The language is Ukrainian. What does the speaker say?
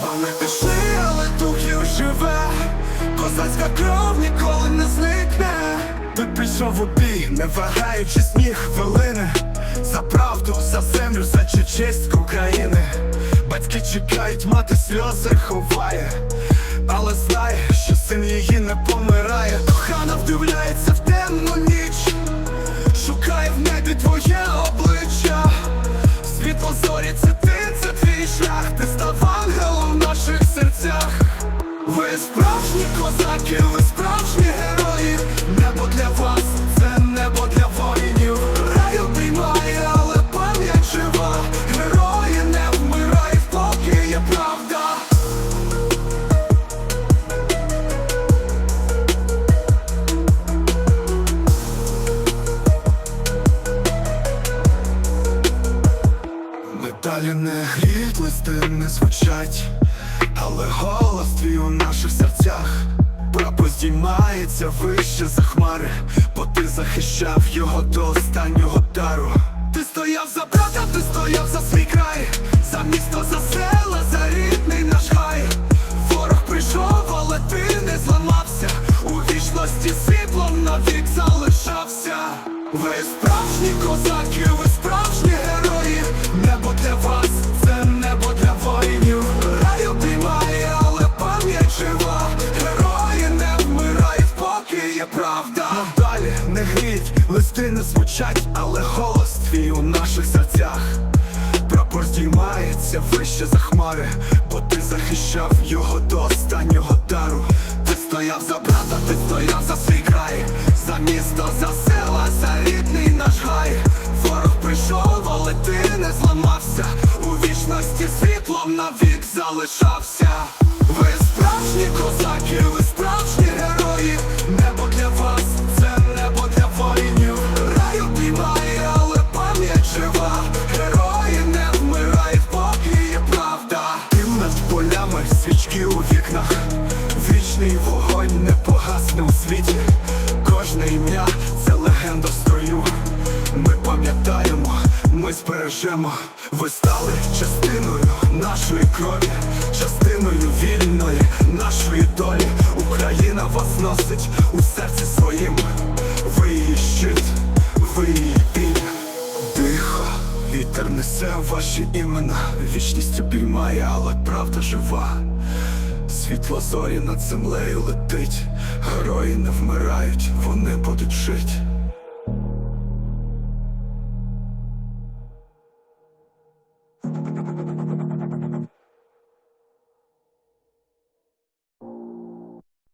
Вони пішли, але духів живе, козацька кров ніколи не зникне. Тут пішов у бій, не вагаючись ні хвилини. За правду, за землю, за честь України. Батьки чекають, мати сльози ховає, але знає, що син її не помирає. Кохана вдивляється в темну ніч, шукає в небі твоє обличчя. Світло зорі, Ви справжні козаки, ви справжні герої. Небо для вас, це небо для воїнів. Рай обіймає, але пам'ять жива. Герої не вмирають, поки є правда. Медалі не гріють, листи не звучать, але голос твій у наших серцях Прапор здіймається вище за хмари, бо ти захищав його до останнього дару. Ти стояв за брата, ти стояв за свій край, за місто, за села, за рідний наш хай. Ворог прийшов, але ти не зламався. У вічності світлом навік залишався. Ви справжні козаки, ви справжні герої. Не звучать, але голос твій у наших серцях. Прапор здіймається вище за хмари, бо ти захищав його до останнього дару. Ти стояв за брата, ти стояв за свій край, за місто, за села, за рідний наш гай. Ворог прийшов, але ти не зламався. У вічності світлом навік залишався. Ви справжні козаки, свічки у вікнах. Вічний вогонь не погасне у світі. Кожне ім'я це легенда строю. Ми пам'ятаємо, ми збережемо. Ви стали частиною нашої крові, частиною вільної нашої долі. Україна вас носить у серці своїм. Несе ваші імена. Вічність обіймає, але правда жива. Світло зорі над землею летить, герої не вмирають, вони будуть